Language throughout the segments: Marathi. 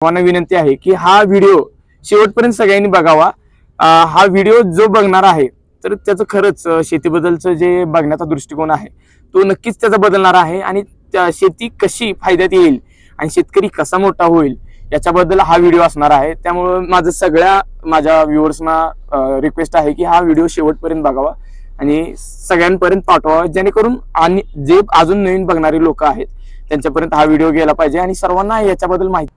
सर्वांना विनंती आहे की हा व्हिडिओ शेवटपर्यंत सगळ्यांनी बघावा. हा व्हिडिओ जो बघणार आहे तर त्याचं खरंच शेतीबद्दलचं जे बघण्याचा दृष्टिकोन आहे तो नक्कीच त्याचा बदलणार आहे आणि त्या शेती कशी फायद्यात येईल आणि शेतकरी कसा मोठा होईल याच्याबद्दल हा व्हिडिओ असणार आहे. त्यामुळं माझं सगळ्या माझ्या व्ह्युअर्सना रिक्वेस्ट आहे की हा व्हिडिओ शेवटपर्यंत बघावा आणि सगळ्यांपर्यंत पाठवावा जेणेकरून आणि जे अजून नवीन बघणारे लोक आहेत त्यांच्यापर्यंत हा व्हिडिओ गेला पाहिजे आणि सर्वांना याच्याबद्दल माहिती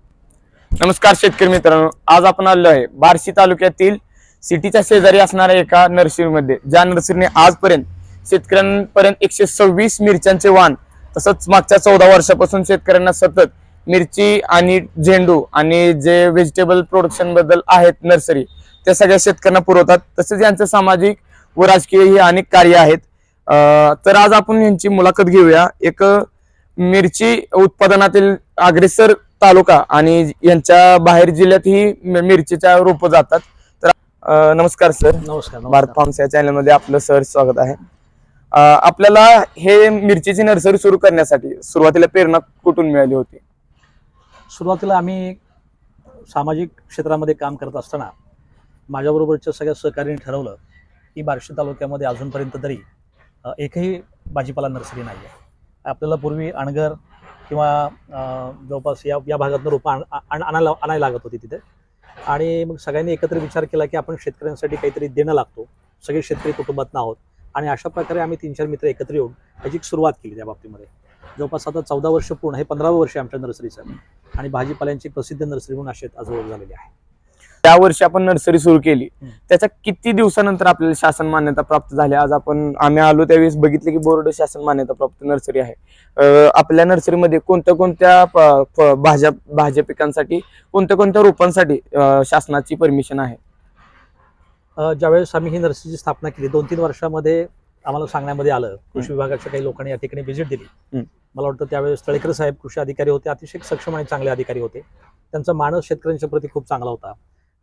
नमस्कार शेतकरी मित्रांनो. आज आपण आलो आहे बार्शी तालुक्यातील सिटीच्या शेजारी असणाऱ्या एका नर्सरीमध्ये. ज्या नर्सरीने आजपर्यंत शेतकऱ्यांपर्यंत एकशे सव्वीस मिरच्यांचे वाण तसंच मागच्या चौदा वर्षापासून शेतकऱ्यांना सतत मिरची आणि झेंडू आणि जे व्हेजिटेबल प्रोडक्शनबद्दल आहेत नर्सरी त्या सगळ्या शेतकऱ्यांना पुरवतात. तसेच यांचं सामाजिक व राजकीय ही अनेक कार्य आहेत. तर आज आपण यांची मुलाखत घेऊया. एक मिरची उत्पादनातील अग्रेसर तालुका आणि यांच्या बाहेर जिल्ह्यात ही मि- मिरचीच्या रोप जातात. तर अं, नमस्कार सर. नमस्कार भारत फार्म्स या चॅनलमध्ये आपलं सर स्वागत आहे. अं, आपल्याला हे मिरचीची नर्सरी सुरू करण्यासाठी सुरुवातीला प्रेरणा कुठून मिळाली होती? सुरुवातीला आम्ही सामाजिक क्षेत्रामध्ये काम करत असताना माझ्याबरोबरच्या सगळ्या सहकार्याने ठरवलं की बार्शी तालुक्यामध्ये अजूनपर्यंत तरी अ, एकही भाजीपाला नर्सरी नाही आहे आपल्याला पूर्वी अणगर किंवा जवळपास या या भागातनं रोपं आण- आणायला आणायला लागत होती तिथे. आणि मग सगळ्यांनी एकत्र विचार केला की आपण शेतकऱ्यांसाठी काहीतरी देणं लागतो. सगळे शेतकरी कुटुंबात आहोत. आणि अशा प्रकारे आम्ही तीन चार मित्र एकत्र येऊन त्याची सुरुवात केली त्या बाबतीमध्ये. जवळपास आता चौदा वर्ष पूर्ण हे पंधरावं वर्ष आमच्या नर्सरीचं. आणि भाजीपाल्यांची प्रसिद्ध नर्सरी म्हणून अशी आज ओळख झालेली आहे. त्या वर्षी आपण नर्सरी सुरू केली. त्याच्या किती दिवसानंतर आपल्याला शासन मान्यता प्राप्त झाली? आज आपण आम्ही आलो त्यावेळेस बघितले की बोर्ड शासन मान्यता प्राप्त नर्सरी आहे. आपल्या नर्सरीमध्ये कोणत्या कोणत्या भाज्या भाज्या पिकांसाठी कोणत्या कोणत्या रोपांसाठी शासनाची परमिशन आहे? ज्यावेळेस आम्ही ही नर्सरीची स्थापना केली दोन तीन वर्षामध्ये आम्हाला सांगण्यामध्ये आलं. कृषी विभागाच्या काही लोकांनी या ठिकाणी व्हिजिट दिली. मला वाटतं त्यावेळेस तळेकर साहेब कृषी अधिकारी होते अतिशय सक्षम आणि चांगले अधिकारी होते. त्यांचा मानस शेतकऱ्यांच्या प्रती खूप चांगला होता.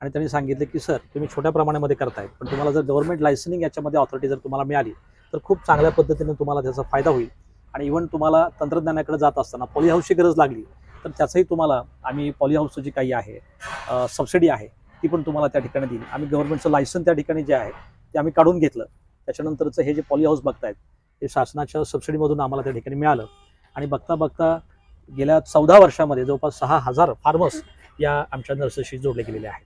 आणि त्यांनी सांगितले की सर तुम्ही छोट्या प्रमाणामध्ये करतायत पण तुम्हाला जर गव्हर्नमेंट लायसनिंग याच्यामध्ये ऑथॉरिटी जर तुम्हाला मिळाली तर खूप चांगल्या पद्धतीने तुम्हाला त्याचा फायदा होईल. आणि इव्हन तुम्हाला तंत्रज्ञानाकडे जात असताना पॉली हाऊसची गरज लागली तर त्याचंही तुम्हाला आम्ही पॉली हाऊसचं जी काही आहे सबसिडी आहे ती पण तुम्हाला त्या ठिकाणी देईल आम्ही गव्हर्नमेंटचं लायसन त्या ठिकाणी जे आहे ते आम्ही काढून घेतलं. त्याच्यानंतरचं हे जे पॉली हाऊस बघतायत हे शासनाच्या सबसिडीमधून आम्हाला त्या ठिकाणी मिळालं. आणि बघता बघता गेल्या चौदा वर्षामध्ये जवळपास सहा हजार फार्मर्स या आमच्या नर्सरीशी जोडले गेलेले आहेत.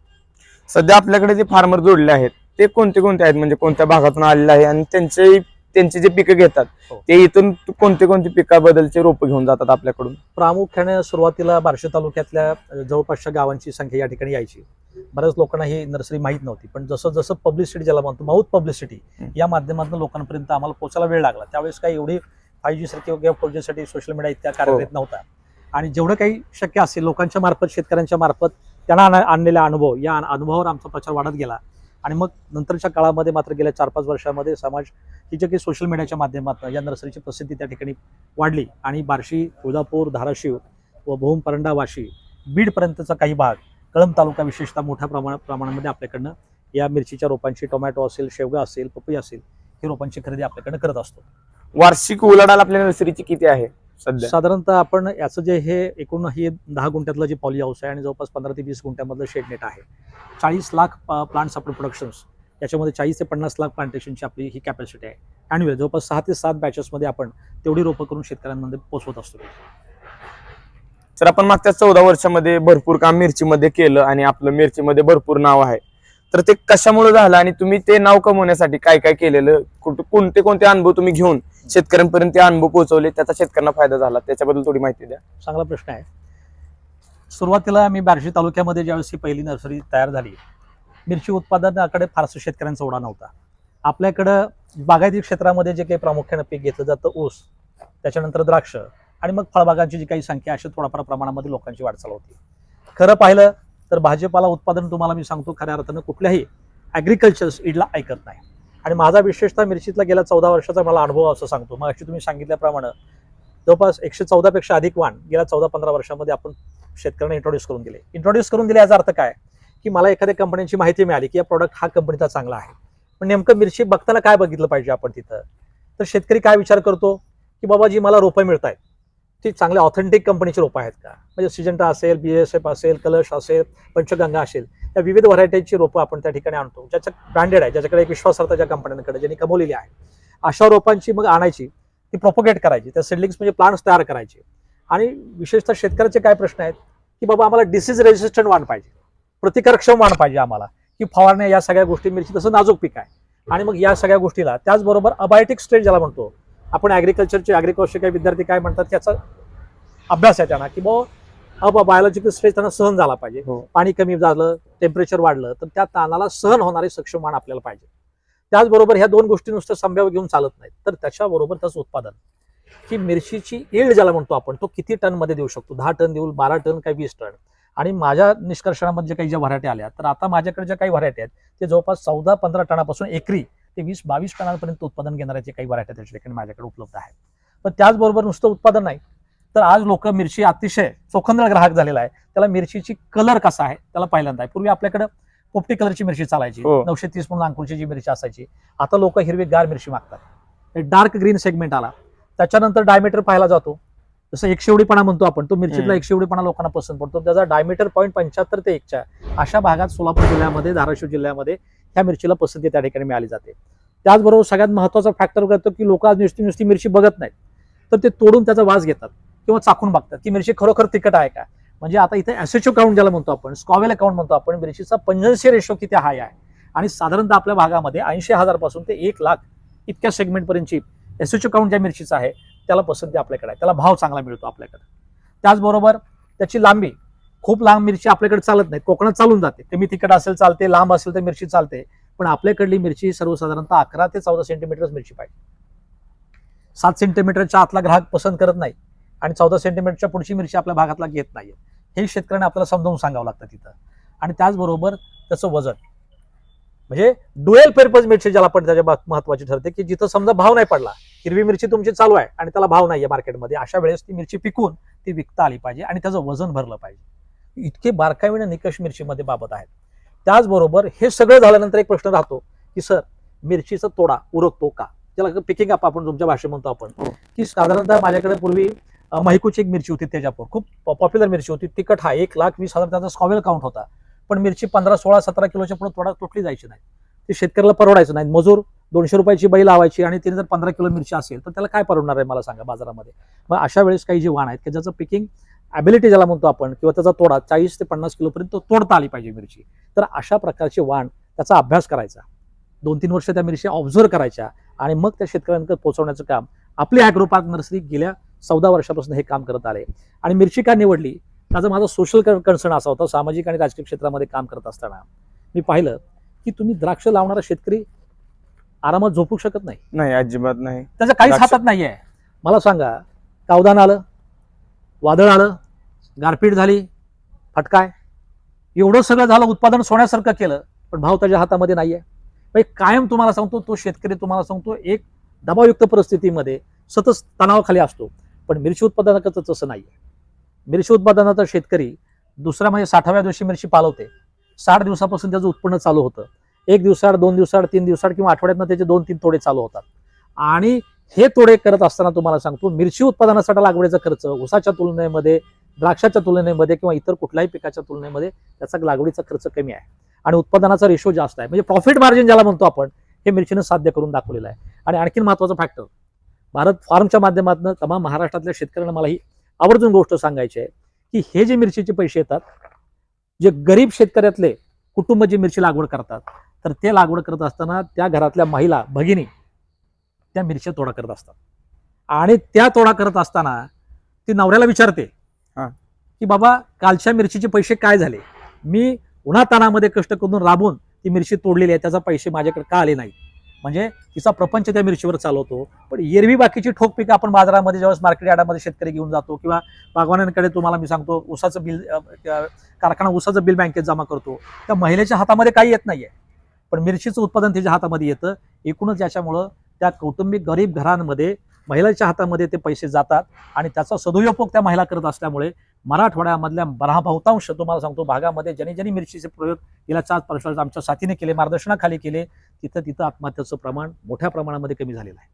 सध्या आपल्याकडे जे फार्मर जोडले आहेत ते कोणते कोणते आहेत? म्हणजे कोणत्या भागातून आलेले आहे? आणि त्यांचे त्यांची जे पिकं घेतात हो. ते इथून कोणते कोणते पिकाबद्दलचे रोप घेऊन जातात आपल्याकडून? प्रामुख्याने सुरुवातीला बार्शी तालुक्यातल्या जवळपासच्या गावांची संख्या या ठिकाणी यायची. बऱ्याच लोकांना ही नर्सरी माहीत नव्हती पण जसं जसं पब्लिसिटी ज्याला म्हणतो माउथ पब्लिसिटी हं. या माध्यमातून लोकांपर्यंत आम्हाला पोहोचायला वेळ लागला. त्यावेळेस काही एवढी फाय जी सारखी किंवा फोर जी साठी सोशल मीडिया इतक्या कार्यरत नव्हता. आणि जेवढं काही शक्य असेल लोकांच्या मार्फत शेतकऱ्यांच्या मार्फत त्यांना आण- आणलेला अनुभव या अनुभवावर आमचा प्रचार वाढत गेला. आणि मग नंतरच्या काळामध्ये मात्र गेल्या चार पाच वर्षामध्ये समाज ही जे काही सोशल मीडियाच्या माध्यमातून या नर्सरीची प्रसिद्धी त्या ठिकाणी वाढली. आणि बार्शी तुळजापूर धाराशिव व भूम परंडा वाशी बीडपर्यंतचा काही भाग कळंब तालुका विशेषतः मोठ्या प्रमाण प्रमाणामध्ये आपल्याकडनं या मिरचीच्या रोपांची टोमॅटो असेल शेवगा असेल पपई असेल ही रोपांची खरेदी आपल्याकडनं करत असतो. वार्षिक उलाढाल आपल्या नर्सरीची किती आहे? सध्या. साधारणतः आपण याचं जे हे एकूण हे दहा गुंठ्यातलं जे पॉली हाऊस आहे आणि जवळपास पंधरा ते वीस गुंठ्यामधलं शेड नेट आहे. चाळीस लाख प्लांट्स आपण प्रोडक्शन्स याच्यामध्ये चाळीस ते पन्नास लाख प्लांटेशनची आपली ही कॅपॅसिटी आहे. अॅन्युअल जवळपास सहा ते सात बॅचेसमध्ये आपण तेवढी रोपं करून शेतकऱ्यांमध्ये पोहोचवत असतो. तर आपण मागच्या चौदा वर्षामध्ये भरपूर काम मिरचीमध्ये केलं आणि आपलं मिरचीमध्ये भरपूर नाव आहे. तर ते कशामुळे झालं आणि तुम्ही ते नाव कमवण्यासाठी काय काय केलेलं? कोणते कोणते अनुभव तुम्ही घेऊन शेतकऱ्यांपर्यंत ते अनुभव पोहोचवले त्याचा शेतकऱ्यांना फायदा झाला. त्याच्याबद्दल थोडी माहिती द्या. चांगला प्रश्न आहे. सुरुवातीला मी बार्शी तालुक्यामध्ये ज्यावेळेस ही पहिली नर्सरी तयार झाली मिरची उत्पादनाकडे फारसं शेतकऱ्यांचा ओढा नव्हता. आपल्याकडं बागायती क्षेत्रामध्ये जे काही प्रामुख्याने पीक घेतलं जातं ऊस त्याच्यानंतर द्राक्ष आणि मग फळबागांची जी काही संख्या अशी थोड्याफार प्रमाणामध्ये लोकांची वाटचाल होती. खरं पाहिलं तर भाजीपाला उत्पादन तुम्हाला मी सांगतो खऱ्या अर्थानं कुठल्याही ॲग्रिकल्चर इडला ऐकत नाही. आणि माझा विशेषतः मिरचीतला गेल्या चौदा वर्षाचा मला अनुभव असं सांगतो. मग तुम्ही सांगितल्याप्रमाणे जवळपास एकशे चौदापेक्षा अधिक वाण गेल्या चौदा पंधरा वर्षामध्ये आपण शेतकऱ्यांना इंट्रोड्यूस करून दिले. इंट्रोड्यूस करून दिले याचा अर्थ काय? की मला एखाद्या कंपन्यांची माहिती मिळाली की या प्रॉडक्ट हा कंपनीचा चांगला आहे. पण नेमकं मिरची बघताना काय बघितलं पाहिजे आपण तिथं? तर शेतकरी काय विचार करतो? की बाबा जी मला रोपं मिळत आहेत ती चांगल्या ऑथेंटिक कंपनीची रोपं आहेत का? म्हणजे सिजंटा असेल बी एस एफ असेल कलश असेल पंचगंगा असेल. या विविध व्हरायटीची रोपं आपण त्या ठिकाणी आणतो ज्याच्या ब्रँडेड आहे ज्याच्याकडे एक विश्वासार्थ ज्या कंपन्यांकडे ज्यांनी कमवलेली आहे. अशा रोपांची मग आणायची ती प्रोपोगेट करायची त्या सिडलिंग्स म्हणजे प्लांट्स तयार करायचे. आणि विशेषतः शेतकऱ्याचे काय प्रश्न आहेत की बाबा आम्हाला डिसीज रेजिस्टंट वाण पाहिजे प्रतिकारक्षम वाण पाहिजे आम्हाला की फवारण्या या सगळ्या गोष्टी मिरची तसं नाजूक पीक आहे. आणि मग या सगळ्या गोष्टीला त्याचबरोबर अबायोटिक स्टेज ज्याला म्हणतो आपण ॲग्रिकल्चरचे ॲग्रिकल्चर काही विद्यार्थी काय म्हणतात त्याचा अभ्यास आहे त्यांना की बुवा अब बायोलॉजिकल स्टेज त्यांना सहन झाला पाहिजे. हो. पाणी कमी झालं टेम्परेचर वाढलं तर त्या ताणाला सहन होणारे सक्षम आपल्याला पाहिजे. त्याचबरोबर ह्या दोन गोष्टी नुसतं संभ्याव घेऊन चालत नाहीत. तर त्याच्याबरोबर त्याचं उत्पादन. की मिरचीची येळ ज्याला म्हणतो आपण तो किती टनमध्ये देऊ शकतो? दहा टन देऊ बारा टन काही वीस टन? आणि माझ्या निष्कर्षणामध्ये जे काही ज्या व्हरायटी आल्या तर आता माझ्याकडे ज्या काही व्हरायटी आहेत ते जवळपास चौदा पंधरा टनापासून एकरी ते वीस बावीस टनापर्यंत उत्पादन घेणाऱ्याचे काही व्हरायटी त्याच्या ठिकाणी माझ्याकडे उपलब्ध आहेत. पण त्याचबरोबर नुसतं उत्पादन नाही. तर आज लोक मिरची अतिशय चोखंदळ ग्राहक झालेला आहे. त्याला मिरचीची कलर कसा आहे? त्याला पहिल्यांदा आहे. पूर्वी आपल्याकडे पोपटी कलरची मिरची चालायची. हो. नऊशे तीस म्हणून अंकुरची जी मिरची असायची. आता लोक हिरवी गार मिरची मागतात. डार्क ग्रीन सेगमेंट आला. त्याच्यानंतर डायमीटर पाहायला जातो. जसं एकशेवडीपणा म्हणतो आपण तो मिरचीतला. एकशेवडीपणा लोकांना पसंत पडतो. त्याचा डायमीटर पॉईंट पंच्याहत्तर ते एकच्या अशा भागात सोलापूर जिल्ह्यामध्ये धाराशिव जिल्ह्यामध्ये ह्या मिरचीला पसंती त्या ठिकाणी मिळाली जाते. त्याचबरोबर सगळ्यात महत्त्वाचा फॅक्टर करतो की लोक आज नुसती नुसती मिरची बघत नाहीत. तर ते तोडून त्याचा वास घेतात. किंवा चाकून बघतात की मिरची खरोखर तिखट आहे का? म्हणजे आता इथे एसएचओ काउंट ज्याला म्हणतो आपण स्कॉवेल अकाउंट म्हणतो आपण मिरचीचा पंजनशी रेशो किती हाय आहे? आणि साधारणतः आपल्या भागामध्ये ऐंशी हजारपासून ते एक लाख इतक्या सेगमेंटपर्यंतची एसएचओ काउंट ज्या मिरचीचा आहे त्याला पसंती आपल्याकडे आहे. त्याला भाव चांगला मिळतो आपल्याकडे. त्याचबरोबर त्याची लांबी खूप लांब मिरची आपल्याकडे चालत नाही. कोकणात चालून जाते. कमी तिखट असेल चालते लांब असेल तर मिरची चालते. पण आपल्याकडली मिरची सर्वसाधारणतः अकरा ते चौदा सेंटीमीटरच मिरची पाहिजे. सात सेंटीमीटरच्या आतला ग्राहक पसंत करत नाही. आणि चौदा सेंटीमीटरच्या पुढची मिरची आपल्या भागातला घेत नाहीये. हे शेतकऱ्यांना आपल्याला समजावून सांगावं लागतं तिथं. आणि त्याचबरोबर त्याचं वजन. म्हणजे डुएल पर्पज मिरची ज्याला पण त्याच्या महत्वाची ठरते की जिथं समजा भाव नाही पडला हिरवी मिरची तुमची चालू आहे आणि त्याला भाव नाहीये मार्केटमध्ये अशा वेळेस ती मिरची पिकून ती विकता आली पाहिजे आणि त्याचं वजन भरलं पाहिजे. इतके बारकाईने निकष मिरचीमध्ये बाबत आहेत. त्याचबरोबर हे सगळं झाल्यानंतर एक प्रश्न राहतो की सर मिरचीचा तोडा उरकतो का? त्याला पिकिंग अप आपण तुमच्या भाषेत म्हणतो आपण. हो. की साधारणतः माझ्याकडे पूर्वी महिकूची एक मिरची होती त्याच्यापूर खूप पॉप्युलर मिरची होती. तिखट हा एक लाख वीस हजार त्याचा स्कॉवेल काउंट होता. पण मिरची पंधरा सोळा सतरा किलोच्या पुढे थोडा तुटली जायची नाही. ते शेतकऱ्याला परवडायचं नाही. मजूर दोनशे रुपयाची बैल लावायची आणि तिने जर पंधरा किलो मिरची असेल तर त्याला काय परवडणार आहे मला सांगा बाजारामध्ये? मग अशा वेळेस काही जे वाण आहेत की ज्याचं पिकिंग ॲबिलिटी ज्याला म्हणतो आपण किंवा त्याचा तोडा चाळीस ते पन्नास किलोपर्यंत तोडता आली पाहिजे मिरची. तर अशा प्रकारची वाण त्याचा अभ्यास करायचा. दोन तीन वर्ष त्या मिरची ऑब्झर्व करायच्या आणि मग त्या शेतकऱ्यांकडे पोहोचवण्याचं काम आपली ॲग्रो पार्क नर्सरी गेल्या चौदा वर्षापासून हे काम करत आले. आणि मिरची का निवडली? त्याचा माझा सोशल कन्सर्न असा होता सामाजिक आणि राजकीय क्षेत्रामध्ये काम करत असताना. मी पाहिलं की तुम्ही द्राक्ष लावणारा शेतकरी आरामात झोपू शकत नाही. नाही अजिबात नाही. त्याचं काहीच हातात नाहीये. मला सांगा कावदान आलं वादळ आलं गारपीट झाली फटकाय. एवढं सगळं झालं उत्पादन सोन्यासारखं केलं पण भाव त्याच्या हातामध्ये नाहीये. म्हणजे कायम तुम्हाला सांगतो तो शेतकरी तुम्हाला सांगतो एक दबावयुक्त परिस्थितीमध्ये सतत तणावाखाली असतो. पण मिरची उत्पादनाचं तसं नाहीये. मिरची उत्पादनाचा शेतकरी दुसऱ्या म्हणजे साठाव्या दिवशी मिरची पालवते. साठ दिवसापासून त्याचं उत्पन्न चालू होतं. एक दिवसाआड दोन दिवसाआड तीन दिवसाआड किंवा आठवड्यातनं त्याचे दोन तीन तोडे चालू होतात. आणि हे तोडे करत असताना तुम्हाला सांगतो मिरची उत्पादनासाठी लागवडीचा खर्च ऊसाच्या तुलनेमध्ये द्राक्षाच्या तुलनेमध्ये किंवा इतर कुठल्याही पिकाच्या तुलनेमध्ये त्याचा लागवडीचा खर्च कमी आहे. आणि उत्पादनाचा रेशो जास्त आहे. म्हणजे प्रॉफिट मार्जिन ज्याला म्हणतो आपण हे मिरचीनं साध्य करून दाखवलेलं आहे. आणि आणखीन महत्त्वाचा फॅक्टर भारत फार्मच्या माध्यमातून तमाम महाराष्ट्रातल्या शेतकऱ्यांना मला ही आवर्जून गोष्ट सांगायची आहे की हे जे मिरचीचे पैसे येतात जे गरीब शेतकऱ्यातले कुटुंब जे मिरची लागवड करतात तर ते लागवड करत असताना त्या घरातल्या महिला भगिनी त्या मिरच्या तोडा करत असतात. आणि त्या तोडा करत असताना ती नवऱ्याला विचारते. की बाबा कालच्या मिरचीचे पैसे काय झाले? मी उन्हातानामध्ये कष्ट करून राबून ती मिरची तोडलेली आहे त्याचा पैसे माझ्याकडे का आले नाही म्हणजे तिचा प्रपंच त्या मिरचीवर चालवतो. पण एरवी बाकीची ठोक पिकं आपण बाजारामध्ये ज्यावेळेस मार्केट यार्डामध्ये शेतकरी घेऊन जातो किंवा बागवान्यांकडे तुम्हाला मी सांगतो ऊसाचं बिल कारखाना ऊसाचं बिल बँकेत जमा करतो. त्या महिलेच्या हातामध्ये काही येत नाहीये. पण मिरचीचं उत्पादन तिच्या हातामध्ये येतं. एकूणच याच्यामुळं त्या कौटुंबिक गरीब घरांमध्ये महिलाच्या हातामध्ये ते पैसे जातात आणि त्याचा सदुपयोग त्या महिला करत असल्यामुळे मराठवाड्यामधल्या बरा बहुतांश तुम्हाला सांगतो भागामध्ये ज्यांनी ज्यांनी मिरचीचे प्रयोग गेल्या चार वर्षात आमच्या साथीने केले मार्गदर्शनाखाली केले तिथं तिथं आत्महत्याचं प्रमाण मोठ्या प्रमाणामध्ये कमी झालेलं आहे.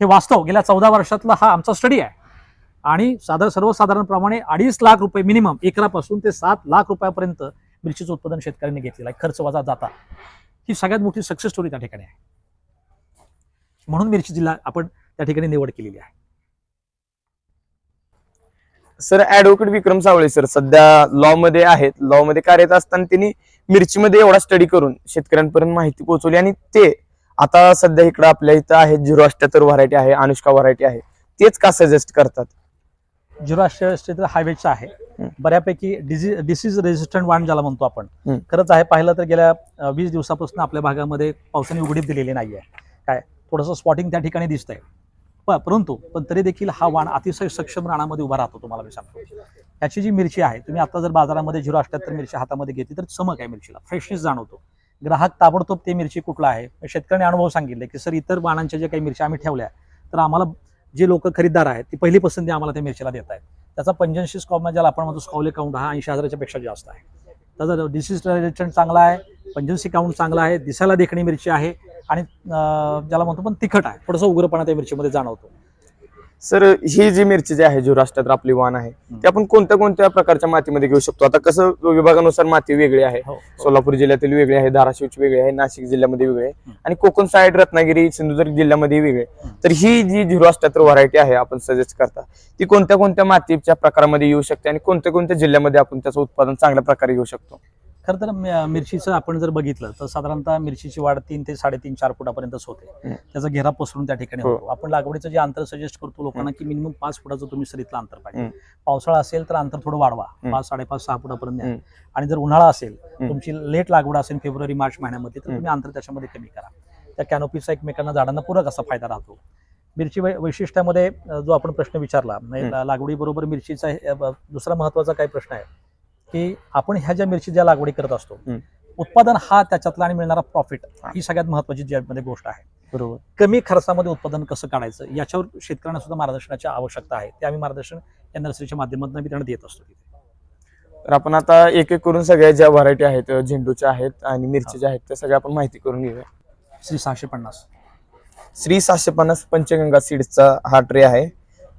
हे वास्तव गेल्या चौदा वर्षातला हा आमचा स्टडी आहे. आणि साधारण सर्वसाधारणप्रमाणे अडीच लाख रुपये मिनिमम एकरापासून ते सात लाख रुपयापर्यंत मिरचीचं उत्पादन शेतकऱ्यांनी घेतलेलं आहे. खर्च वजा जाता. ही सगळ्यात मोठी सक्सेस स्टोरी त्या ठिकाणी आहे. म्हणून मिरची जिल्हा आपण त्या ठिकाणी निवड केलेली आहे. Sir advocate Vikram Sawale sir सध्या लॉ मध्ये आहेत. लॉ मध्ये कार्यरत असताना त्यांनी मिरचीमध्ये एवढा स्टडी करून शेतकऱ्यांपर्यंत माहिती पोहोचवली आणि ते आता सध्या इकडं आपल्या इथं आहे झिरो अठ्याहत्तर व्हरायटी आहे अनुष्का व्हरायटी आहे. तेच का सजेस्ट करतात? झिरो राष्ट्रीय क्षेत्र हायवेचं आहे. बऱ्यापैकी डिसीज रेजिस्टंट वाण ज्याला म्हणतो आपण. खरंच आहे पाहिलं तर गेल्या वीस दिवसापासून आपल्या भागामध्ये पावसाने उघडीप दिलेली नाहीये. काय? थोडंसं स्पॉटिंग त्या ठिकाणी दिसतंय. प- परंतु पण तरी देखील हा वाण अतिशय सक्षम रानामध्ये उभा राहतो तुम्हाला मी सांगतो. याची जी मिरची आहे तुम्ही आता जर बाजारामध्ये झिरो अठ्याहत्तर मिरची हातामध्ये घेतली तर चमक आहे मिरचीला फ्रेशनेस जाणवतो. ग्राहक ताबडतोब ते मिरची कुठला आहे? शेतकऱ्याने अनुभव सांगितले की सर इतर वाणांच्या ज्या काही मिरच्या आम्ही ठेवल्या तर आम्हाला जे लोक खरीददार आहेत ती पहिली पसंती आम्हाला त्या मिरचीला देत आहेत. त्याचा पंच्याऐंशी स्कॉम ज्याला आपण म्हणतो स्कॉले काउंट हा ऐंशी हजाराच्या पेक्षा जास्त आहे. त्याचा डिसीज रेजिस्टंट चांगला आहे पंजन्सी काउंट चांगला आहे दिसायला देखणी मिरची आहे आणि ज्याला म्हणतो पण तिखट आहे. थोडंसं उग्रपणा त्या मिरचीमध्ये जाणवतो. सर ही जी मिरची जी आहे झिरो अठ्याहत्तर आपली वाण आहे ती आपण कोणत्या कोणत्या प्रकारच्या मातीमध्ये घेऊ शकतो? आता कसं विभागानुसार माती वेगळी आहे. हो सोलापूर जिल्ह्यातील वेगळी आहे धाराशिवची वेगळी आहे नाशिक जिल्ह्यामध्ये वेगळी आहे. हं. आणि कोकण साईड रत्नागिरी सिंधुदुर्ग जिल्ह्यामध्ये वेगळी हं. तर ही जी झिरो व्हरायटी आहे आपण सजेस्ट करता ती कोणत्या कोणत्या मातीच्या प्रकारामध्ये येऊ शकते? आणि कोणत्या कोणत्या जिल्ह्यामध्ये आपण त्याचं उत्पादन चांगल्या प्रकारे घेऊ शकतो? खरं तर मिरचीचं आपण जर बघितलं तर साधारणतः मिरचीची वाढ तीन ते साडेतीन चार फुटापर्यंतच होते. त्याचा घेरा पसरून त्या ठिकाणी हो. होतो आपण लागवडीचं जे अंतर सजेस्ट करतो लोकांना की मिनिमम पाच फुटाचं तुम्ही सरीतलं अंतर पाहिजे. पावसाळा असेल तर अंतर थोडं वाढवा. पाच साडेपाच सहा फुटापर्यंत. आणि जर उन्हाळा असेल. तुमची लेट लागवड असेल फेब्रुवारी मार्च महिन्यामध्ये तर. तुम्ही अंतर त्याच्यामध्ये कमी करा त्या कॅनोपीचा एकमेकांना झाडांना पूरक असा फायदा राहतो मिरची वैशिष्ट्यामध्ये जो आपण प्रश्न विचारला लागवडीबरोबर मिरचीचा दुसरा महत्त्वाचा काय प्रश्न आहे की आपण ह्या ज्या मिरची ज्या लागवडी करत असतो. उत्पादन हा त्याच्यातला आणि मिळणारा प्रॉफिट ही. सगळ्यात महत्वाची ज्यामध्ये गोष्ट आहे. बरोबर. कमी खर्चामध्ये उत्पादन कसं काढायचं याच्यावर शेतकऱ्यांना सुद्धा मार्गदर्शनाची आवश्यकता आहे. ते आम्ही मार्गदर्शन या नर्सरीच्या माध्यमातून आम्ही त्यांना देत असतो तिथे. तर आपण आता एक एक करून सगळ्या ज्या व्हरायटी आहेत झेंडूच्या आहेत आणि मिरचीच्या आहेत त्या सगळ्या आपण माहिती करून घेऊया. श्री सहाशे पन्नास. श्री सहाशे पन्नास पंचगंगा सीड्सचा हा ट्रे आहे.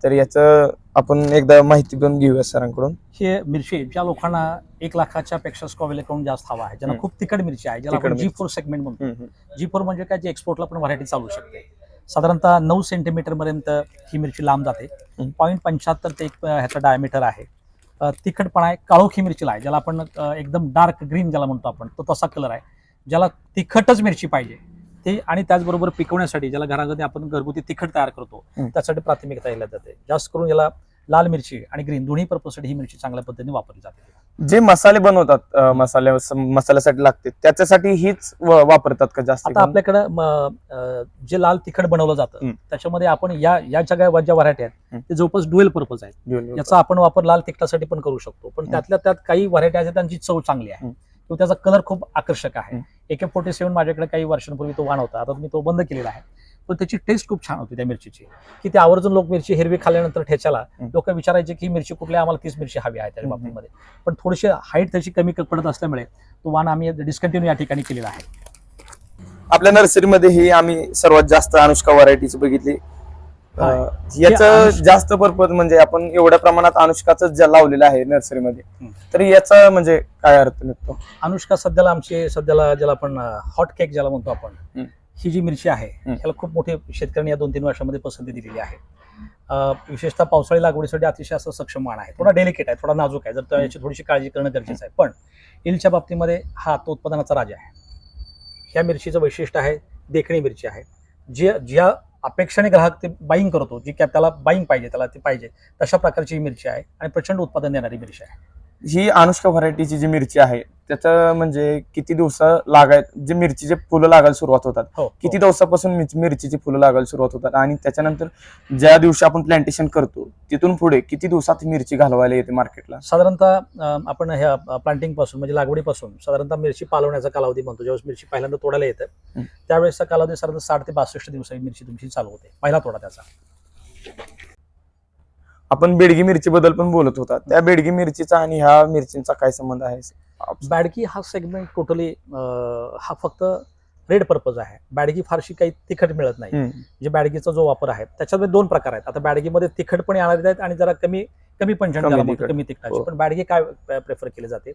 तर याचं आपण एकदा माहिती पण घेऊया सरांकडून हे मिरची ज्या लोकांना एक लाखाच्या पेक्षा स्कॉवेल अकाउंट जास्त हवा आहे ज्यांना. खूप तिखट मिरची आहे ज्याला आपण जी. फोर सेगमेंट म्हणतो. जी फोर म्हणजे काय जे एक्सपोर्टला पण व्हरायटी चालू शकते साधारणतः नऊ सेंटीमीटर पर्यंत ही मिरची लांब जाते. पॉईंट पंच्याहत्तर ते एक ह्याचा डायमीटर आहे तिखटपणा आहे काळोखी मिरचीला आहे ज्याला आपण एकदम डार्क ग्रीन ज्याला म्हणतो आपण तो तसा कलर आहे ज्याला तिखटच मिरची पाहिजे ते आणि त्याचबरोबर पिकवण्यासाठी ज्याला घरामध्ये आपण घरगुती तिखट तयार करतो. त्यासाठी प्राथमिकता दिल्या जाते जास्त करून याला लाल मिरची आणि ग्रीन दोन्ही पर्पजसाठी ही मिरची चांगल्या पद्धतीने वापरली जाते जे मसाले बनवतात अं, मसाल्या मसाल्यासाठी लागते त्याच्यासाठी हीच वापरतात का जास्त आता आपल्याकडं जे लाल तिखट बनवलं जातं. त्याच्यामध्ये आपण या या सगळ्या ज्या व्हरायटी आहेत. ते जवळपास डुएल पर्पज आहेत? याचा आपण वापर लाल तिखटासाठी पण करू शकतो पण. त्यातल्या त्यात काही व्हरायटी आहेत त्यांची चव चांगली आहे किंवा त्याचा कलर खूप आकर्षक आहे हं. ए के फोर्टी सेव्हन माझ्याकडे काही वर्षांपूर्वी तो वाण होता आता मी तो बंद केलेला आहे पण त्याची टेस्ट खूप छान होती त्या मिरचीची की ते आवर्जून लोक मिरची हिरवी खाल्ल्यानंतर ठेच्याला. लोक विचारायचे की ही मिरची कुठली आहे? आम्हाला तीच मिरची हवी आहे त्याच्या हं. बाबतीमध्ये पण थोडीशी हाईट त्याची कमी पडत असल्यामुळे तो वाण आम्ही डिस्कंटिन्यू या ठिकाणी केलेला आहे आपल्या नर्सरीमध्ये ही आम्ही सर्वात जास्त अनुष्का व्हरायटीच बघितली याचं जास्त पर्पज म्हणजे आपण एवढ्या प्रमाणात अनुष्काच लावलेलं आहे नर्सरीमध्ये. तर याचा म्हणजे काय अर्थ निघतो अनुष्का सध्याला आमची सध्याला ज्याला आपण हॉट केक ज्याला म्हणतो आपण हं. जी मिरची आहे. ह्याला खूप मोठे शेतकऱ्यांनी या दोन तीन वर्षामध्ये पसंती दिलेली आहे. विशेषतः पावसाळी लागवडीसाठी अतिशय असं सक्षम माण आहे. थोडा डेलिकेट आहे थोडा नाजूक आहे जर याची थोडीशी काळजी करणं गरजेचं आहे. पण इलच्या बाबतीमध्ये हा तो उत्पादनाचा राजा आहे. ह्या मिरचीचं वैशिष्ट्य आहे देखणी मिरची आहे. जी ज्या अपेक्षाने ग्राहक ते बाईंग करतो जी की त्याला बाईंग पाहिजे त्याला ते पाहिजे. तशा प्रकारची ही मिरची आहे आणि प्रचंड उत्पादन देणारी मिरची आहे. ही अनुष्का व्हरायटीची जी मिरची आहे त्याचं म्हणजे किती दिवस लागाय जे मिरचीचे फुलं लागायला सुरुवात होतात. हो किती दिवसापासून मिरची- मिरचीची फुलं लागायला सुरुवात होतात आणि त्याच्यानंतर ज्या दिवशी आपण प्लांटेशन करतो तिथून पुढे किती दिवसात ही मिरची घालवायला येते मार्केटला? साधारणतः अं, आपण ह्या प्लांटिंगपासून म्हणजे लागवडीपासून साधारणतः मिरची पालवण्याचा कालावधी म्हणतो. ज्यावेळेस मिरची पहिल्यांदा तोडायला येतं हं. त्यावेळेसचा कालावधी साधारणतः साठ ते बासष्ट दिवस ही मिरची तुमची चालू होते. पहिला तोडा त्याचा. आपण बेडगी मिरची बद्दल पण बोलत होता त्या बेडगी मिरचीचा आणि ह्या मिरचींचा काय संबंध आहे बॅडकी हा सेगमेंट टोटली हा फक्त रेड पर्पज आहे बॅडगी फारशी काही तिखट मिळत नाही हम्म. जे बॅडगीचा जो वापर आहे त्याच्यामध्ये दोन प्रकार आहेत आता बॅडगीमध्ये तिखटपणे आणत आहेत आणि जरा कमी कमी पंचन कमी तिखट. तिखटाची हो. पण बॅडगी काय प्रेफर केली जाते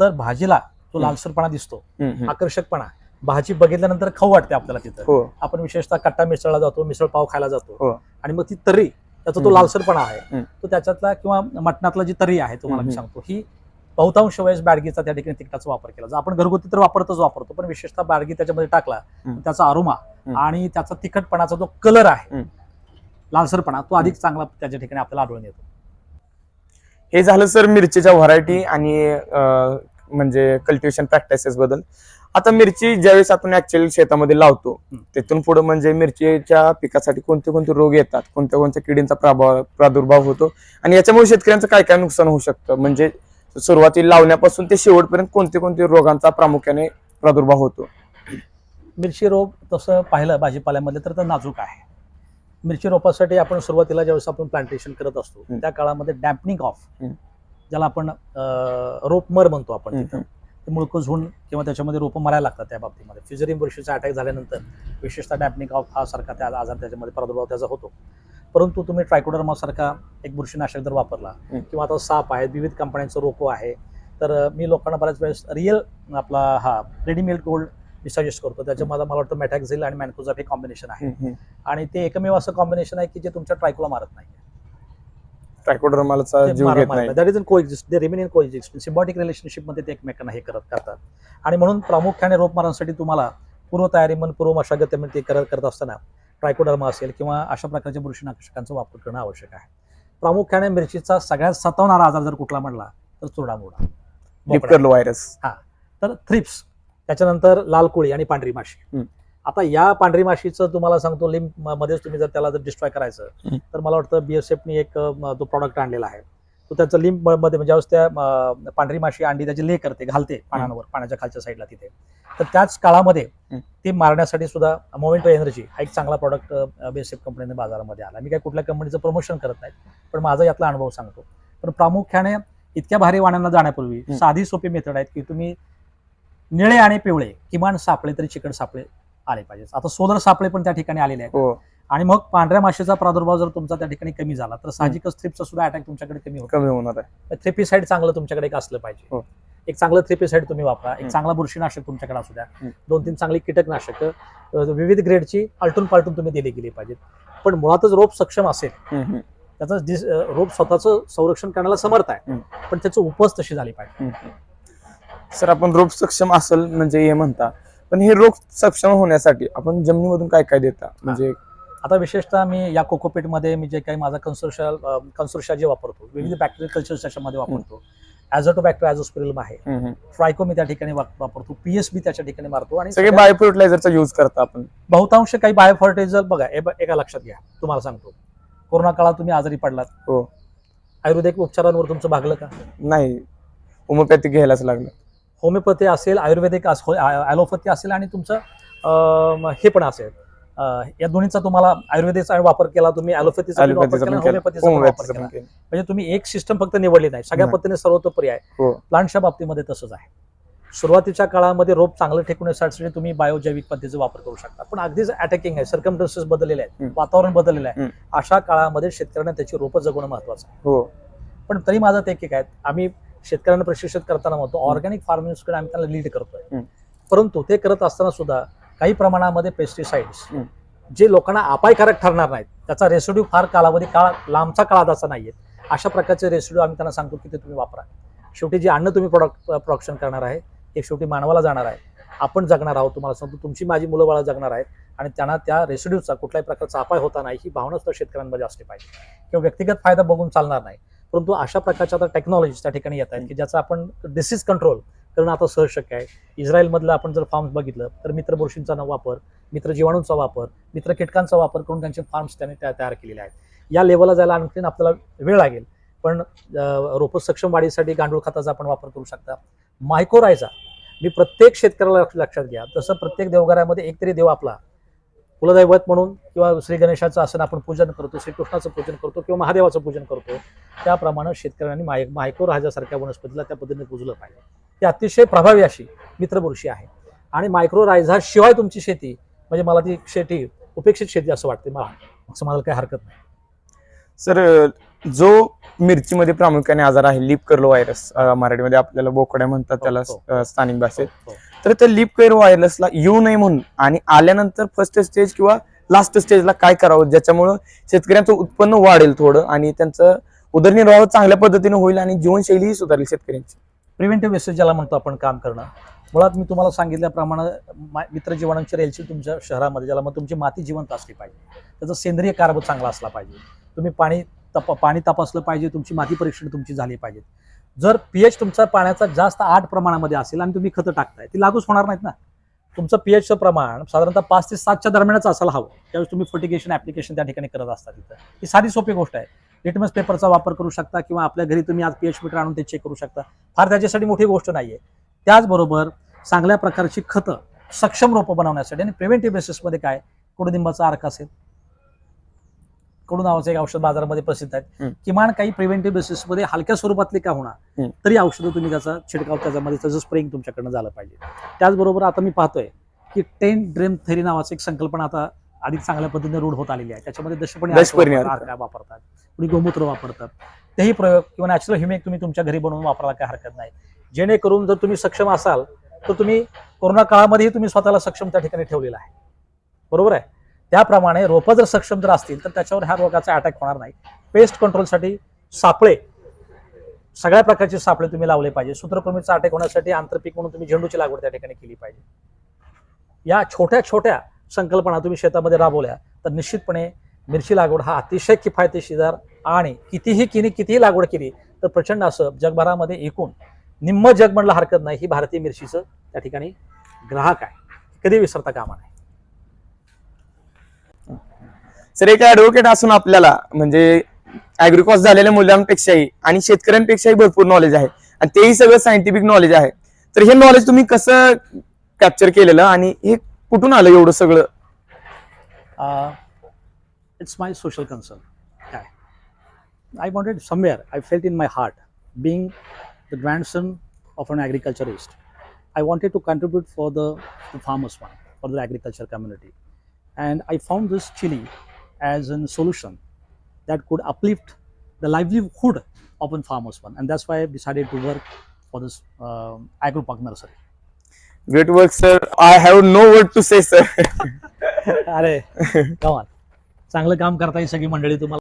तर भाजीला हम्म. लालसरपणा दिसतो. आकर्षकपणा भाजी बघितल्यानंतर खाऊ वाटते आपल्याला तिथं हो आपण विशेषतः कट्टा मिसळला जातो मिसळ पाव खायला हो. जातो आणि मग ती तर्री त्याचा तो. लालसरपणा आहे. तो त्याच्यातला किंवा मटणातला जी तर्री आहे तुम्हाला मी. सांगतो ही बहुतांश वेळेस बॅडगीचा त्या ठिकाणी तिखटाचा वापर केला आपण घरगुती तर वापरतच वापरतो पण विशेषतः बॅडगी त्याच्यामध्ये टाकला. त्याचा अरोमा. आणि त्याचा तिखटपणाचा जो कलर आहे. लालसरपणा तो अधिक चांगला त्याच्या ठिकाणी आपल्याला आढळून येतो हे झालं सर मिरचीच्या व्हरायटी आणि म्हणजे कल्टिवेशन प्रॅक्टिसेस बद्दल आता मिरची ज्यावेळेस आपण ऍक्च्युअली शेतामध्ये लावतो. तिथून पुढे म्हणजे मिरचीच्या पिकासाठी कोणते कोणते रोग येतात कोणत्या कोणत्या किडींचा प्रभाव प्रादुर्भाव होतो आणि याच्यामुळे शेतकऱ्यांचं काय काय नुकसान होऊ शकतं म्हणजे सुरुवाती लावण्यापासून ते शेवटपर्यंत कोणते कोणते रोगांचा प्रामुख्याने प्रादुर्भाव होतो मिरची रोप तसं पाहिलं भाजीपाल्यामध्ये तर नाजूक आहे मिरची रोपासाठी आपण सुरुवातीला ज्यावेळेस आपण प्लांटेशन करत असतो. त्या काळामध्ये डॅम्पनिंग ऑफ. ज्याला आपण अं, रोप मर म्हणतो आपण तिथं. ते मुळकं किंवा त्याच्यामध्ये रोपं मरायला लागतात त्या बाबतीमध्ये. फिजरिंग बुरशीचा अटॅक झाल्यानंतर विशेषतः डॅम्पनिंग ऑफ हा सारखा त्या आजार त्याच्यामध्ये प्रादुर्भाव त्याचा होतो. परंतु तुम्ही ट्रायकोडर्मा सारखा एक बुरशीनाशक जर वापरला. किंवा आता साप आहेत विविध कंपन्यांचं रोपो आहे तर मी लोकांना बऱ्याच वेळेस रिअल आपला हा रेडीमेड गोल्ड मी सजेस्ट करतो. त्याच्यामध्ये मला वाटतं मॅटॅक्झिल आणि मॅनकोझाप हे कॉम्बिनेशन आहे. आणि ते एकमेव असं कॉम्बिनेशन आहे की जे तुमच्या ट्रायकोला मारत नाही ट्रायकोडर्माचा जीव घेत नाही. That is in coexist they remain in coexist symbiotic रिलेशनशिपमध्ये ते एकमेकांना हे करत करतात. आणि म्हणून प्रामुख्याने रोप मारण्यासाठी तुम्हाला पूर्वतयारी मन पूर्व मशागत ते करत करत असताना ट्रायकोडर्मा असेल किंवा अशा प्रकारच्या बुरशीनाशकांचा वापर करणं आवश्यक आहे. प्रामुख्याने मिरचीचा सगळ्यात सतावणारा आजार जर कुठला म्हणला तर चुरडामोडा व्हायरस तर थ्रिप्स त्याच्यानंतर लाल कोळी आणि पांढरी माशी. आता या पांढरी माशीचं तुम्हाला सांगतो लिंब मध्येच तुम्ही जर त्याला जर डिस्ट्रॉय करायचं. तर मला वाटतं बीएसएफनी एक तो प्रॉडक्ट आणलेला आहे तो त्याचं लिंबमध्ये म्हणजे त्या पांढरी माशी अंडी त्याची ले करते घालते पानांवर पाण्याच्या खालच्या साईडला तिथे तर त्याच काळामध्ये. ते मारण्यासाठी सुद्धा मोमेंटो एनर्जी हा एक चांगला प्रॉडक्ट बीएसएफ कंपनीने बाजारामध्ये आला मी काय कुठल्या कंपनीचं प्रमोशन करत नाही पण माझा यातला अनुभव सांगतो पण प्रामुख्याने इतक्या भारी वाण्यांना जाण्यापूर्वी. साधी सोपी मेथड आहेत की तुम्ही निळे आणि पिवळे किमान सापळे तरी चिकट सापळे आले पाहिजे. आता सोलर सापळे पण त्या ठिकाणी आलेले आहेत. हो. आणि मग पांढऱ्या माशीचा प्रादुर्भाव जर तुमचा त्या ठिकाणी कमी झाला तर साहजिकच थ्रिपचा सुद्धा अटॅक तुमच्याकडे कमी होतो. कमी होणार आहे. थ्रिपीसाईड चांगलं तुमच्याकडे एक असलं हो. पाहिजे एक चांगलं थ्रिपीसाईड तुम्ही वापरा. एक. चांगला बुरशीनाशक तुमच्याकडे असू द्या. दोन तीन चांगली कीटकनाशक विविध ग्रेडची आलटून पालटून तुम्ही दिली गेली पाहिजेत. पण मुळातच रोप सक्षम असेल त्याचं रोप स्वतःचं संरक्षण करण्याला समर्थ आहे. पण त्याचं उपज तशी झाली पाहिजे. सर आपण रोग सक्षम असेल म्हणजे हे म्हणता पण हे रोग सक्षम होण्यासाठी आपण जमिनीमधून काय काय देता? म्हणजे आता विशेषतः मी या कोकोपीटमध्ये मी जे काही माझा कन्सोर्शिया कन्सोर्शिया जे वापरतो विविध बॅक्टेरियल कल्चर्स त्याच्यामध्ये वापरतो. ॲझोटोबॅक्टर ॲझोस्पिरिलम आहे. हम्म, हम्म. ट्रायको मी त्या ठिकाणी वाप- वापरतो. पीएसबी त्याच्या ठिकाणी मारतो आणि सगळे सगळ्यात बायो फर्टिलायझरचा युज करता आपण. बहुतांश काही बायोफर्टिलायझर बघा एका लक्षात घ्या. तुम्हाला सांगतो. कोरोना काळात तुम्ही आजारी पडलात. हो. आयुर्वेदिक उपचारांवर तुमचं भागलं का? नाही. होमिओपॅथिक घ्यायलाच लागलं. होमिओपॅथी असेल आयुर्वेदिक ॲलोपॅथी असेल आणि तुमचं हे पण असेल. या दोन्हीचा तुम्हाला आयुर्वेदिकचा वापर केला तुम्ही ॲलोपॅथीचा होमिओपॅथीचा वापर केला. म्हणजे तुम्ही एक सिस्टम फक्त निवडली नाही. सगळ्या. पद्धतीने सर्वतोपरी आहे. हो. प्लांटच्या बाबतीमध्ये तसंच आहे. सुरुवातीच्या काळामध्ये रोप चांगलं टिकवण्यासाठी तुम्ही बायोजैविक पद्धतीचा वापर करू शकता. पण अगदीच अटॅकिंग आहे. सर्कमटन्सेस बदललेले आहेत. वातावरण बदललेलं आहे. अशा काळामध्ये शेतकऱ्यांना त्याची रोपं जगवणं महत्वाचं आहे. हो. पण तरी माझं ते एक आहे. आम्ही शेतकऱ्यांना प्रशिक्षित करताना म्हणतो ऑर्गॅनिक फार्मिंगकडे आम्ही त्यांना लीड करतोय. परंतु ते करत असताना सुद्धा काही प्रमाणामध्ये पेस्टिसाइड्स. जे लोकांना अपायकारक ठरणार नाहीत त्याचा रेसिड्यू फार कालावधी काळ लांबचा काळात नाहीये. अशा प्रकारचे रेसिड्यू आम्ही त्यांना सांगतो की ते तुम्ही वापरा. शेवटी जे अन्न तुम्ही प्रोडक्ट प्रोडक्शन करणार आहे ते शेवटी मानवाला जाणार आहे. आपण जगणार आहोत तुम्हाला सांगतो तुमची माझी मुलं बाळा जगणार आहेत आणि त्यांना त्या रेसिड्यूचा कुठल्याही प्रकारचा अपाय होता नाही ही भावनाच तर शेतकऱ्यांमध्ये असली पाहिजे. किंवा व्यक्तिगत फायदा बघून चालणार नाही. परंतु अशा प्रकारच्या आता टेक्नॉलॉजीज त्या ठिकाणी येत आहेत की ज्याचा आपण डिसीज कंट्रोल करणं आता सहज शक्य आहे. इस्रायलमधलं आपण जर फार्म्स बघितलं तर मित्र बुरशींचा न वापर मित्र जीवाणूंचा वापर मित्र कीटकांचा वापर करून त्यांचे फार्म्स त्याने तयार केलेले आहेत. या लेवलला जायला आणखीन आपल्याला वेळ लागेल. पण अं, रोपं सक्षम वाढीसाठी गांडूळ खताचा आपण वापर करू शकता. मायकोरायचा मी प्रत्येक शेतकऱ्याला लक्षात घ्या. तसं प्रत्येक देवघरामध्ये एकतरी देव आपला कुलदैवत म्हणून किंवा श्री गणेशाचं असं आपण पूजन करतो श्रीकृष्णाचं पूजन करतो किंवा महादेवाचं पूजन करतो त्याप्रमाणे शेतकऱ्यांनी माय मायको राजासारख्या वनस्पतीला त्या पद्धतीने पूजलं पाहिजे. ती अतिशय प्रभावी अशी मित्रबुरशी आहे. आणि मायक्रो रायझा शिवाय तुमची शेती म्हणजे मला ती शेती उपेक्षित शेती असं वाटते मला. असं मला काही हरकत नाही. सर जो मिरचीमध्ये प्रामुख्याने आजार आहे लिप कर्ल व्हायरस मराठीमध्ये आपल्याला बोकड्या म्हणतात त्याला हो, अ, स्थानिक भाषेत. हो. तर त्या लिप केअर व्हायरसला येऊ नये म्हणून आणि आल्यानंतर फर्स्ट स्टेज किंवा लास्ट स्टेजला काय करावं? ज्याच्यामुळं शेतकऱ्यांचं उत्पन्न वाढेल थोडं आणि त्यांचं उदरनिर्वाह चांगल्या पद्धतीने होईल आणि जीवनशैलीही सुधारेल शेतकऱ्यांची. प्रिव्हेंटिव्ह वेस्टेज ज्याला म्हणतो आपण काम करणं. मुळात मी तुम्हाला सांगितल्याप्रमाणे मित्र जीवाणूंची रेलची तुमच्या शहरामध्ये ज्याला मग तुमची माती जिवंत असली पाहिजे. त्याचा सेंद्रिय कार्ब चांगला असला पाहिजे. तुम्ही पाणी तप पाणी तपासलं पाहिजे तुमची माती परीक्षण तुमची झाली पाहिजे. जर पीएच तुमचा पाण्याचा जास्त आठ प्रमाणामध्ये असेल आणि तुम्ही खतं टाकताय ती लागूच होणार नाहीत ना. तुमचं पीएचचं प्रमाण साधारणतः पाच ते सातच्या दरम्यानच असायला हवं. त्यावेळेस तुम्ही फर्टिगेशन ॲप्लिकेशन त्या ठिकाणी करत असता तिथं. ही साधी सोपी गोष्ट आहे. लिटमस पेपरचा वापर करू शकता किंवा आपल्या घरी तुम्ही आज पीएच मीटर आणून ते चेक करू शकता. फार त्याच्यासाठी मोठी गोष्ट नाहीये. त्याचबरोबर चांगल्या प्रकारची खतं सक्षम रोपं बनवण्यासाठी आणि प्रिव्हेंटिव्ह बेसिसमध्ये काय? कडुनिंबाचा अर्क असेल कडू नावाचं एक औषध बाजारामध्ये प्रसिद्ध आहे. किमान काही प्रिव्हेंटिव्ह बेसिसमध्ये हलक्या स्वरूपातली का होणार. तरी औषधं तुम्ही त्याचा छिडकाव त्याच्यामध्ये त्याचं स्प्रेइंग तुमच्याकडनं झालं पाहिजे. त्याचबरोबर आता मी पाहतोय की टेन ड्रेम थेरी नावाची एक संकल्पना आता अधिक चांगल्या पद्धतीने रूढ होत आलेली आहे. त्याच्यामध्ये दशपणी वापरतात कुणी गोमूत्र वापरतात. तेही प्रयोग किंवा नॅचरल ह्युमेक तुम्ही तुमच्या घरी बनवून वापरायला काही हरकत नाही. जेणेकरून जर तुम्ही सक्षम असाल तर तुम्ही कोरोना काळामध्येही तुम्ही स्वतःला सक्षम त्या ठिकाणी ठेवलेला आहे. बरोबर आहे? त्याप्रमाणे रोपं जर सक्षम जर असतील तर त्याच्यावर ह्या रोगाचा अटॅक होणार नाही. पेस्ट कंट्रोलसाठी सापळे सगळ्या प्रकारचे सापळे तुम्ही लावले पाहिजे. सूत्रकृमीचा अटॅक होण्यासाठी आंतरपीक म्हणून तुम्ही झेंडूची लागवड त्या ठिकाणी केली पाहिजे. या छोट्या छोट्या संकल्पना तुम्ही शेतामध्ये राबवल्या तर निश्चितपणे मिरची लागवड हा अतिशय किफायतशीर आणि कितीही किनी कितीही लागवड केली तर प्रचंड असं जगभरामध्ये एकूण निम्म जग म्हणलं हरकत नाही ही भारतीय मिरचीचं त्या ठिकाणी ग्राहक आहे. कधी विसरता कामा नाही सर एक ऍडव्होकेट असून आपल्याला म्हणजे अॅग्रिकॉस झालेल्या मुलांपेक्षाही आणि शेतकऱ्यांपेक्षाही भरपूर नॉलेज आहे. आणि तेही सगळं सायंटिफिक नॉलेज आहे. तर हे नॉलेज तुम्ही कसं कॅप्चर केलेलं आणि हे कुठून आलं एवढं सगळं? इट्स माय सोशल कन्सर्न काय? I wanted somewhere I felt in my heart being the grandson of an agriculturist I wanted to contribute for the farmers one for the agriculture community and I found this chili as a solution that could uplift the livelihood of a farmers one. And that's why I decided to work for this uh, agro-park nursery. Great work sir I have no word to say sir अरे कमाल चांगलं काम करताय सगळी मंडळी तुम्हाला